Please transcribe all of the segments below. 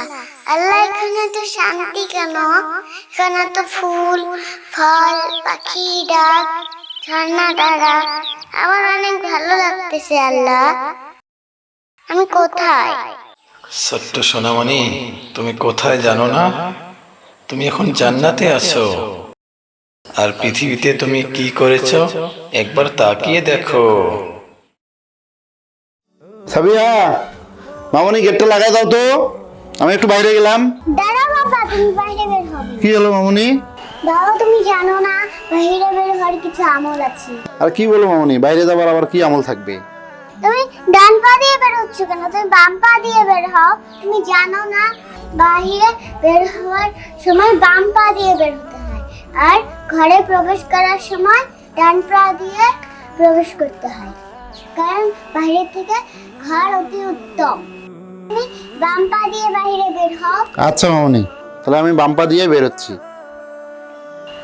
আল্লাহ আল্লাহ এখানে তো শান্তি কেন? এখানে তো ফুল ফল পাখি ডাক ঝর্ণা আমার অনেক ভালো লাগতেছে আল্লাহ। আমি কোথায়? ছোট্ট সোনামণি তুমি কোথায় জানো না? তুমি এখন জান্নাতে আছো। আর পৃথিবীতে তুমি কি করেছ? একবার তাকিয়ে দেখো। সাবিয়া মামনি গেটটা লাগাই দাও তো। আমি একটু বাইরে গেলাম। দাঁড়াও বাবা তুমি বাইরে বের হবে কি হলো মামনি? বাবা তুমি জানো না বাইরে বের হওয়ার কিছু আমল আছে। আর কি বলো মামনি বাইরে যাবার আবার কি আমল থাকবে? তুমি ডান পা দিয়ে বের হচ্ছ কেন? তুমি বাম পা দিয়ে বের হও। তুমি জানো না বাইরে বের হওয়ার সময় বাম পা দিয়ে বের হতে হয়। আর ঘরে প্রবেশ করার সময় ডান পা দিয়ে প্রবেশ করতে হয়। কারণ বাইরে থেকে ঘর অতি উত্তম। তুমি বাম পা দিয়ে বাইরে বের হও। আচ্ছা মামনি। তাহলে আমি বাম্পা দিয়ে বেরোচ্ছি।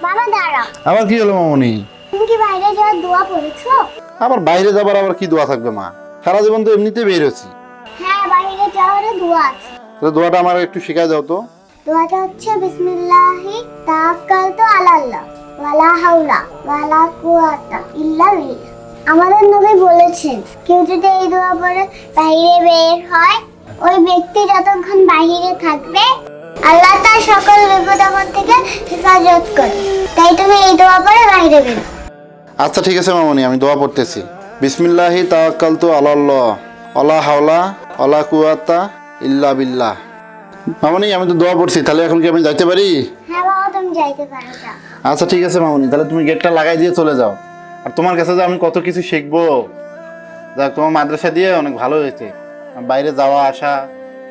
বাবা দাঁড়াও। আবার কি হলো মামনি? তুমি কি বাইরে যাওয়ার দোয়া পড়েছো? আবার বাইরে যাবার আবার কি দোয়া থাকবে মা? সারা জীবন তো এমনিতে হ্যাঁ বাইরে যাওয়ারও দোয়া আছে। তাহলে দোয়াটা আমার একটু শেখায় দাও তো। দোয়াটা হচ্ছে বিসমিল্লাহি তাওয়াক্কালতু আলাল্লাহ। ওয়ালা হাওলা ওয়ালা কুওয়াতা ইল্লা বিল্লাহ। আমাদের নবী বলেছেন কেউ যদি এই দোয়া পড়ে বাইরে বের হয় ওই ব্যক্তি যতক্ষণ বাইরে থাকবে আল্লাহ তার সকল বিপদ আপদ থেকে হেফাজত করে। তাই তুমি এই দোয়া পড়ে বাইরে বের। আচ্ছা ঠিক আছে মামনি আমি দোয়া পড়তেছি। বিসমিল্লাহি তাওয়াক্কালতু আলাল্লাহ অলা হাওলা অলা কুয়াতা ইল্লা বিল্লাহ। মামনি আমি তো দোয়া পড়ছি তাহলে এখন কি আমি যাইতে পারি? হ্যাঁ বাবা তুমি যাইতে পারো আচ্ছা ঠিক আছে মামনি তাহলে তুমি গেটটা লাগাই দিয়ে চলে যাও। আর তোমার কাছে যে আমি কত কিছু শিখব? যাক তোমার মাদ্রাসা দিয়ে অনেক ভালো হয়েছে। বাইরে যাওয়া আসা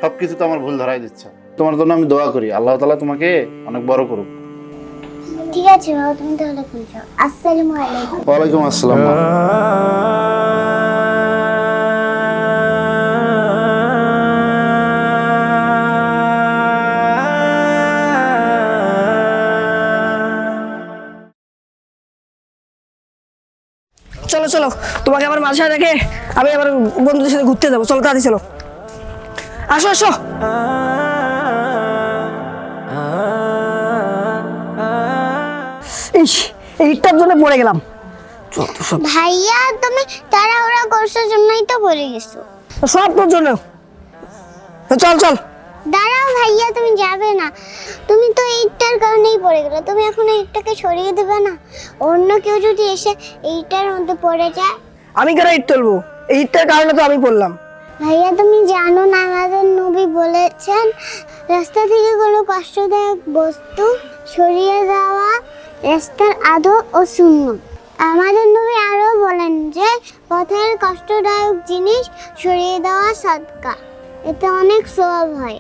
সব কিছু তো আমার ভুল ধরাই দিচ্ছে। তোমার জন্য আমি দোয়া করি আল্লাহ তালা তোমাকে অনেক বড় করুক। ঠিক আছে বাবা তুমি তাহলে আসসালামু আলাইকুম। ওয়ালাইকুম আসসালাম। চলো চলো। তোমাকে আমার মাঝে রেখে আমি আবার বন্ধুদের সাথে ঘুরতে যাব। চলো তাড়াতাড়ি চলো। আসো আসো। ইস এই ইটটার জন্য পড়ে গেলাম। ভাইয়া তুমি তাড়াহুড়া করছ জন্যই তো পড়ে গেছো। সব তোর জন্য। চল চল। দাঁড়াও ভাইয়া তুমি যাবে না। তুমি তো এইটার কারণেই পড়ে গেলে। তুমি এখন এইটাকে সরিয়ে দেবে না। অন্য কেউ যদি এসে এইটার মধ্যে পড়ে যায় আমি কেন ইট তুলবো? এই ইটটার কারণে তো আমি পড়লাম। ভাইয়া, তুমি জানো না আমাদের নবী বলেছেন, রাস্তা থেকে কোনো কষ্টদায়ক বস্তু সরিয়ে দেওয়া রাস্তার আদো ও শূন্য আমাদের নবী আরও বলেন যে, পথের কষ্টদায়ক জিনিস সরিয়ে দেওয়া সদকা এতে অনেক সওয়াব হয়।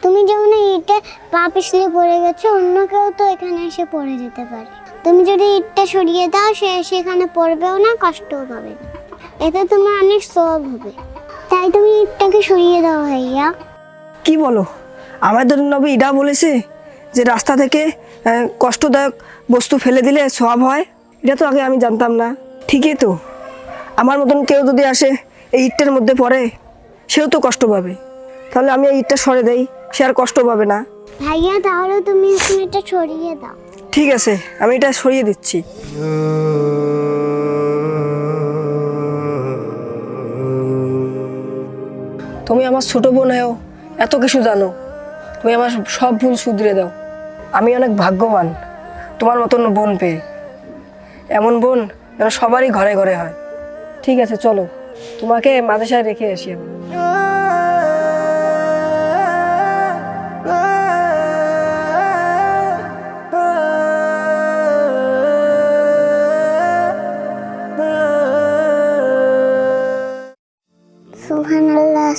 তুমি যেমন ইটে পা পিছলে পড়ে গেছো, অন্য কেউ তো এখানে এসে পড়ে যেতে পারে। তুমি যদি ইটটা সরিয়ে দাও, সে সেখানে পড়বেও না, কষ্টও পাবে না। এতে তোমার অনেক সব হবে। তাই তুমি ইটটাকে সরিয়ে দাও ভাইয়া। কি বলো? আমাদের নবী এটা বলেছে যে রাস্তা থেকে আহ, কষ্টদায়ক বস্তু ফেলে দিলে সব হয়। এটা তো আগে আমি জানতাম না। ঠিকই তো। আমার মতন কেউ যদি আসে এই ইটটার মধ্যে পড়ে সেও তো কষ্ট পাবে। তাহলে আমি এই ইটটা সরে দেই সে আর কষ্ট পাবে না। ভাইয়া তাহলে তুমি এখন এটা সরিয়ে দাও। ঠিক আছে আমি এটা সরিয়ে দিচ্ছি। তুমি আমার ছোট বোন হয়েও এত কিছু জানো। তুমি আমার সব ভুল শুধরে দাও। আমি অনেক ভাগ্যবান তোমার মতন বোন পেয়ে। এমন বোন যেন সবারই ঘরে ঘরে হয়। ঠিক আছে, চলো। তোমাকে মাদেশায় রেখে আসি আমি।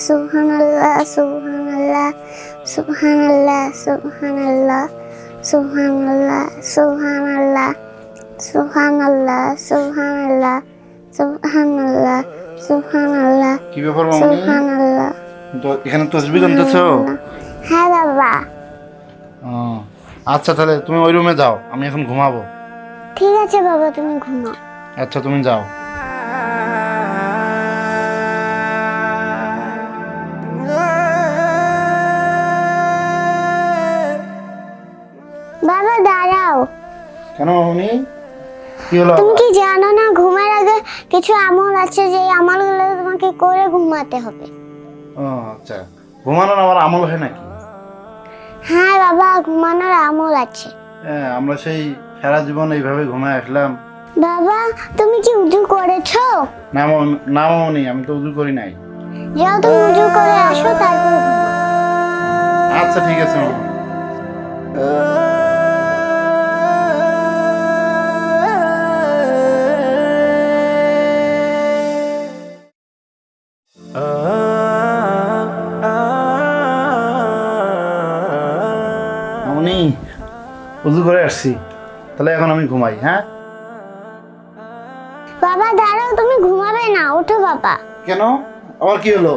সুবহানাল্লাহ সুবহানাল্লাহ সুবহানাল্লাহ সুবহানাল্লাহ সুবহানাল্লাহ সুবহানাল্লাহ সুবহানাল্লাহ সুবহানাল্লাহ সুবহানাল্লাহ সুবহানাল্লাহ কি ব্যাপার মামনি সুবহানাল্লাহ এখানে তসবি জানতেছ হ্যাঁ বাবা আচ্ছা তাহলে তুমি ওই রুমে যাও আমি এখন ঘুমাবো ঠিক আছে বাবা তুমি ঘুমাও আচ্ছা তুমি যাও কেন মামনি? কি হলো? তুমি কি জানো না ঘুমের আগে কিছু আমল আছে যে আমলগুলো তোমাকে করে ঘুমাতে হবে। ও আচ্ছা। ঘুমানোর আমার আমল হয় নাকি? হ্যাঁ বাবা ঘুমানোর আমল আছে। হ্যাঁ আমরা সেই সারা জীবন এইভাবে ঘুমায় আসলাম। বাবা তুমি কি উজু করেছ? না মামনি না মামনি আমি তো উজু করি নাই। যাও তুমি উজু করে আসো তারপর আচ্ছা ঠিক আছে মামনি। মামনি উজু করে আসছি। তাহলে এখন আমি ঘুমাই হ্যাঁ? বাবা দাঁড়াও তুমি ঘুমাবে না ওঠো বাবা। কেন? আবার কি হলো?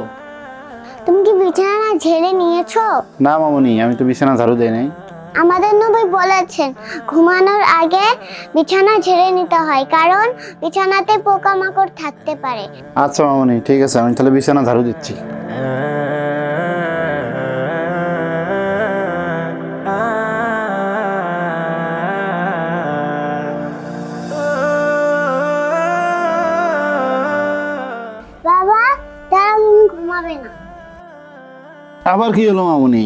তুমি কি বিছানা ঝেড়ে নিয়েছো? না মামনি আমি তো বিছানা ঝাড়ু দেই নাই। আমাদের নবী বলেছেন ঘুমানোর আগে বিছানা ঝেড়ে নিতে হয় কারণ বিছানাতে পোকামাকড় থাকতে পারে। আচ্ছা মামনি ঠিক আছে আমি তাহলে বিছানা ঝাড়ু দিচ্ছি। আবার কি হলো মামনি?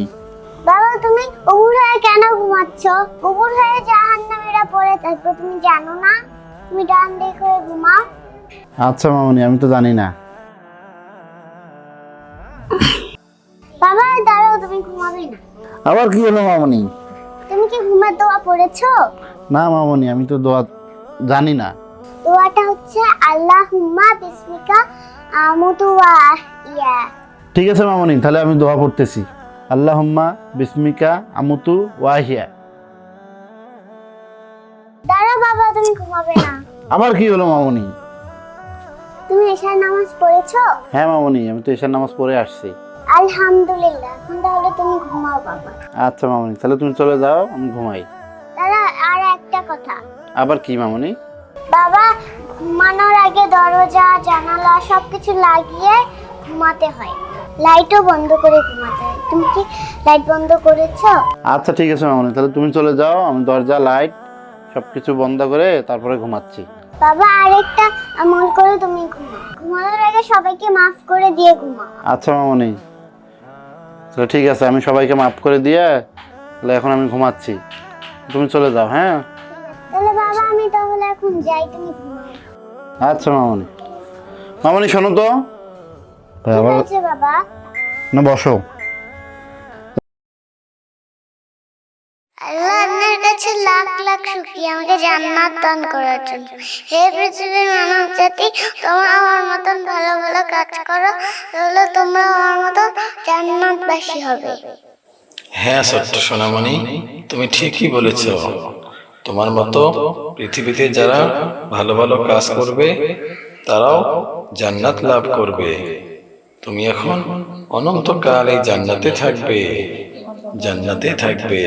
বাবা তুমি উবুর হয়ে কেন ঘুমাচ্ছ? উবুর হয়ে জাহান্নামীরা পড়ে থাকবে তুমি জানো না? তুমি ডান দিক হয়ে ঘুমাও। আচ্ছা মামনি আমি তো জানি না। বাবা দাঁড়াও তুমি ঘুমাবে না। আবার কি হলো মামনি? তুমি কি ঘুমের দোয়া পড়েছো? না মামনি আমি তো দোয়া জানি না। দোয়াটা হচ্ছে আল্লাহ হুম্মা বিসমিকা আমুতু ওয়া ইয়া। ঠিক আছে মামনি তাহলে আমি দোয়া পড়তেছি। আল্লাহুম্মা বিসমিকা আমুতু ওয়াহিয়া। দাঁড়াও বাবা তুমি ঘুমাবে না। আবার কি হলো মামনি? তুমি এশার নামাজ পড়েছো? হ্যাঁ মামনি আমি তো এশার নামাজ পড়ে আসছি। আলহামদুলিল্লাহ এখন তাহলে তুমি ঘুমাও বাবা। আচ্ছা মামনি তাহলে তুমি চলে যাও আমি ঘুমাই। দাদা আর একটা কথা। আবার কি মামনি? বাবা ঘুমানোর আগে দরজা জানালা সবকিছু লাগিয়ে ঘুমাতে হয়। লাইটও বন্ধ করে ঘুমাতে হয়। তুমি কি লাইট বন্ধ করেছ? আচ্ছা ঠিক আছে মামনি তাহলে তুমি চলে যাও আমি দরজা লাইট সব কিছু বন্ধ করে তারপরে ঘুমাচ্ছি। বাবা আরেকটা আমল করে তুমি ঘুমাও। ঘুমানোর আগে সবাইকে মাফ করে দিয়ে ঘুমাও। আচ্ছা মামনি তাহলে ঠিক আছে আমি সবাইকে মাফ করে দিয়ে তাহলে এখন আমি ঘুমাচ্ছি। তুমি চলে যাও হ্যাঁ? তাহলে বাবা আমি তাহলে এখন যাই তুমি ঘুমাও। আচ্ছা মামনি। মামনি শোনো তো। আবার বাবা। না বসো। আল্লাহ আপনার কাছে লাখ লাখ শুকরিয়া। আমাকে জান্নাত দান করার জন্য। হে পৃথিবীর মানব জাতি তোমরা আমার মতন ভালো ভালো কাজ করো তাহলে তোমরা আমার মতন জান্নাতবাসী হবে। হ্যাঁ ছোট্ট সোনামণি তুমি ঠিকই বলেছ। তোমার মতো পৃথিবীতে যারা ভালো ভালো কাজ করবে তারাও জান্নাত লাভ করবে। তুমি এখন অনন্তকাল এই জান্নাতে থাকবে। জান্নাতে থাকবে।